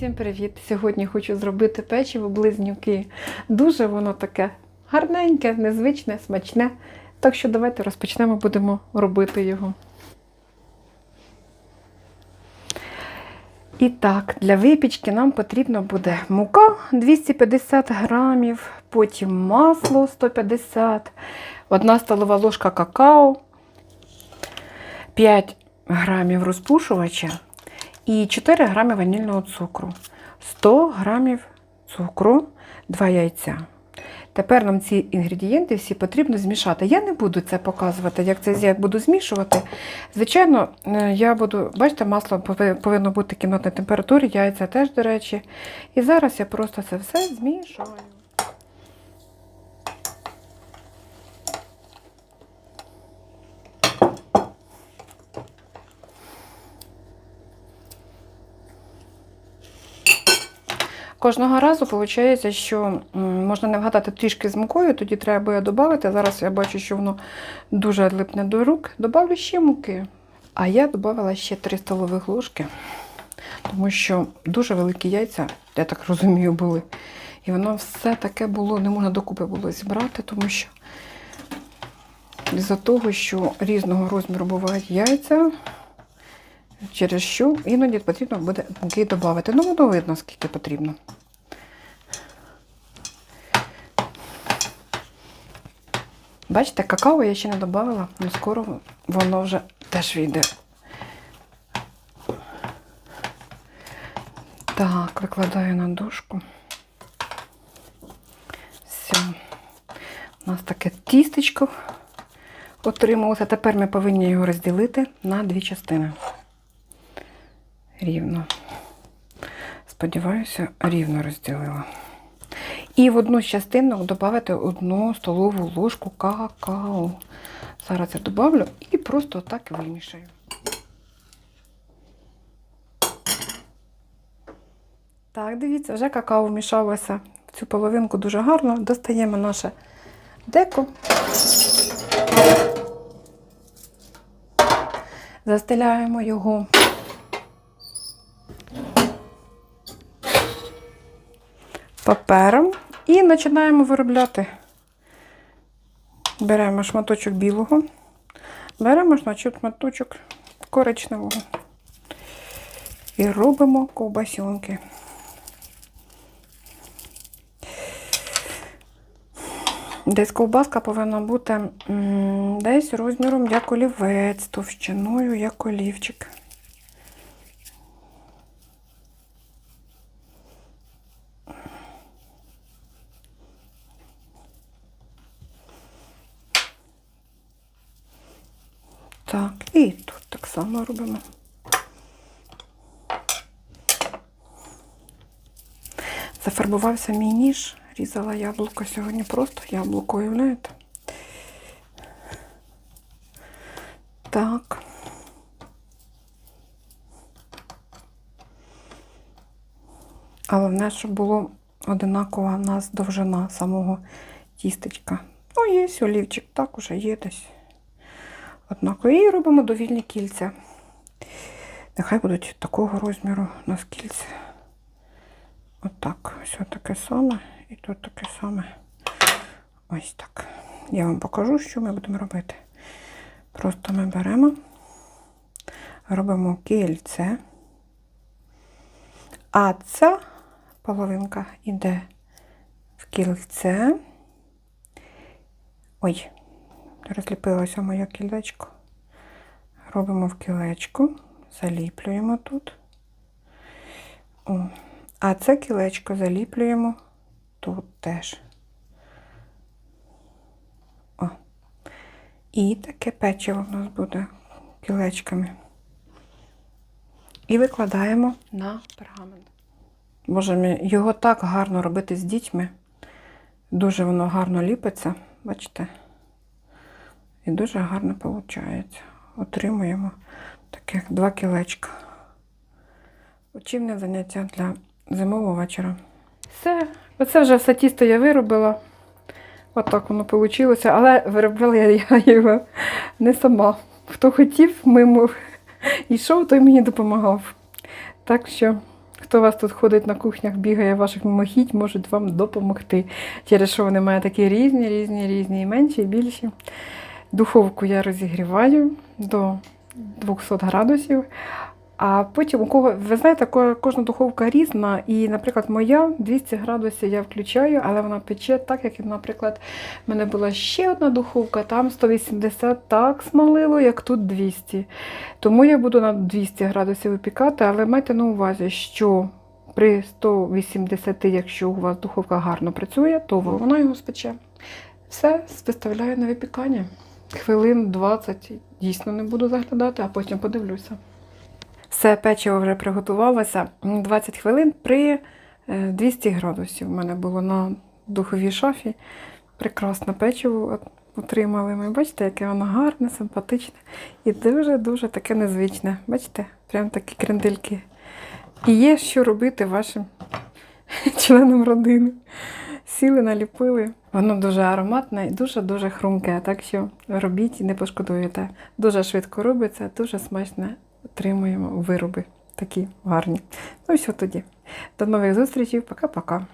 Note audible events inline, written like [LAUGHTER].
Всім привіт! Сьогодні хочу зробити печиво близнюки. Дуже воно таке гарненьке, незвичне, смачне. Так що давайте розпочнемо, будемо робити його. І так, для випічки нам потрібно буде мука 250 грамів, потім масло 150, 1 столова ложка какао, 5 грамів розпушувача і 4 грами ванільного цукру, 100 грамів цукру, 2 яйця. Тепер нам ці інгредієнти всі потрібно змішати. Я не буду це показувати, як це я буду змішувати. Звичайно, е, я буду, бачите, масло повинно бути кімнатної температури, яйця теж, до речі. І зараз я просто це все змішаю. Кожного разу виходить, що можна не вгадати трішки з мукою, тоді треба додати. Зараз я бачу, що воно дуже липне до рук. Добавлю ще муки. А я додала ще 3 столових ложки, тому що дуже великі яйця, я так розумію, були. І воно все таке було, не можна докупи було зібрати, тому що з-за того, що різного розміру бувають яйця, через що іноді потрібно буде муки додати. Ну, воно видно, скільки потрібно. Бачите, какао я ще не додавала, але скоро воно вже теж війде. Так, викладаю на дошку. Все. У нас таке тістечко отрималося. Тепер ми повинні його розділити на дві частини. Рівно. Сподіваюся, рівно розділила. І в одну з частинок додати одну столову ложку какао. Зараз я додавлю і просто так вимішаю. Так, дивіться, вже какао вмішалося в цю половинку дуже гарно. Достаємо наше деко. Застеляємо його папером і починаємо виробляти. Беремо шматочок білого, беремо шматочок коричневого і робимо ковбасьонки. Десь ковбаска повинна бути десь розміром як олівець, товщиною як олівчик. Так, і тут так само робимо. Зафарбувався мій ніж, різала яблуко сьогодні просто яблуко, уявляєте? Так. Головне, щоб було одинакова у нас довжина самого тістечка. Ну, є олівчик, так уже є десь. Однаково. І робимо довільні кільця. Нехай будуть такого розміру у нас кільця. Отак. Ось таке саме. І тут таке саме. Ось так. Я вам покажу, що ми будемо робити. Просто ми беремо, робимо кільце, а ця половинка йде в кільце. Ой, розліпилося моє кілечко. Робимо в кілечко, заліплюємо тут. О. А це кілечко заліплюємо тут теж. О. І таке печиво в нас буде кілечками. І викладаємо на пергамент. Боже мій, його так гарно робити з дітьми. Дуже воно гарно ліпиться, бачите? І дуже гарно виходить. Отримуємо таких два кілечка. Учівне заняття для зимового вечора. Все, оце вже все тісто я виробила. Отак воно вийшло, але виробила я його не сама. Хто хотів, мимо йшов, той мені допомагав. Так що Хто у вас тут ходить на кухнях, бігає ваших мимохідь, можуть вам допомогти. Через що вони мають такі різні, різні, різні, і менші, і більші. Духовку я розігріваю до 200 градусів. А потім у кого, ви знаєте, кожна духовка різна, і, наприклад, моя 200 градусів я включаю, але вона пече так, як, наприклад, в мене була ще одна духовка, там 180 так смалило, як тут 200. Тому я буду на 200 градусів випікати, але майте на увазі, що при 180, якщо у вас духовка гарно працює, то вона його спече. Все, виставляю на випікання. Хвилин 20 дійсно не буду заглядати, а потім подивлюся. Все, печиво вже приготувалося. 20 хвилин при е, 200 градусів. У мене було на духовій шафі. Прекрасне печиво отримали ми. Бачите, яке воно гарне, симпатичне і дуже-дуже таке незвичне. Бачите, прям такі крендельки. І є що робити вашим [LAUGHS] членам родини. Сіли, наліпили. Воно дуже ароматне і дуже-дуже хрумке. Так що робіть і не пошкодуєте. Дуже швидко робиться, дуже смачно отримуємо вироби такі гарні. Ну і все тоді. До нових зустрічей. Пока-пока.